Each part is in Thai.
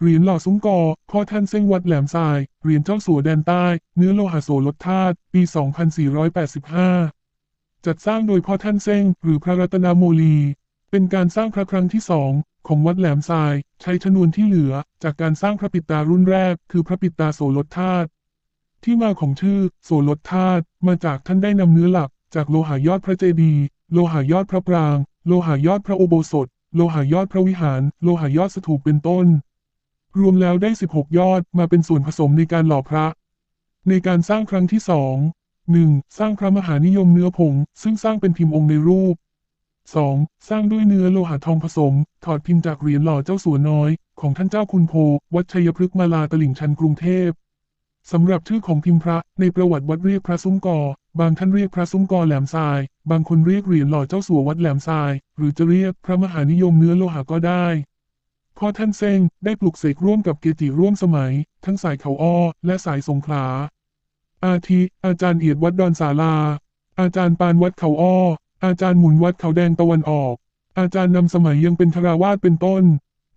เหรียญหล่อซุ้มกอพ่อท่านเส้งวัดแหลมทราย เหรียญเจ้าสัวแดนใต้ เนื้อโลหะโสลดธาตุ ปี 2485 จัดสร้างโดยพ่อท่านเส้งหรือพระรัตนโมลี เป็นการสร้างพระครั้งที่สองของวัดแหลมทราย ใช้ชนวนที่เหลือ จากการสร้างพระปิตารุ่นแรก คือพระปิตาโสลดธาตุที่มาของชื่อ โสลดธาตุมาจากท่านได้นำเนื้อหลัก จากโลหะยอดพระเจดีย์โลหะยอดพระปราง โลหะยอดพระอุโบสถ โลหะยอดพระวิหาร โลหะยอดสถูปเป็นต้น รวมแล้วได้ 16 ยอดมาเป็นส่วนผสมในการหล่อพระ ในการสร้างครั้งที่สองหนึ่งสร้างพระมหานิยมเนื้อผง ซึ่งสร้างเป็นพิมพ์องค์ในรูป 2. สร้างด้วยเนื้อโลหะทองผสม ถอดพิมพ์จากเหรียญหล่อเจ้าสัวน้อย ของท่านเจ้าคุณโพ วัดชัยพฤกษ์มาลาตลิ่งชันกรุงเทพสำหรับชื่อของพิมพ์พระในประวัติวัดเรียกพระซุ้มกอ บางท่านเรียกพระซุ้มกอแหลมทราย บางคนเรียกเหรียญหล่อเจ้าสัววัดแหลมทราย หรือจะเรียกพระมหานิยมเนื้อโลหะก็ได้ พ่อท่านเซ้งได้ปลุกเสกร่วมกับเกจิร่วมสมัย ทั้งสายเขาอ้อ และสายสงขลา อาทิ อาจารย์เอียดวัดดอนสาลา อาจารย์ปานวัดเขาอ้อ อาจารย์หมุนวัดเขาแดงตะวันออก อาจารย์นำสมัยยังเป็นคราวาสเป็นต้น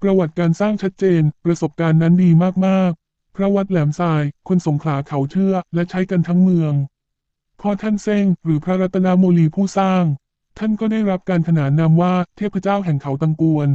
ประวัติการสร้างชัดเจน ประสบการณ์นั้นดีมากๆ พระวัดแหลมทราย คนสงขลาเขาเชื่อ และใช้กันทั้งเมืองพ่อท่านเซ้งหรือพระรัตนโมลีผู้สร้าง ท่านก็ได้รับการขนานนามว่าเทพเจ้าแห่งเขาตังกวน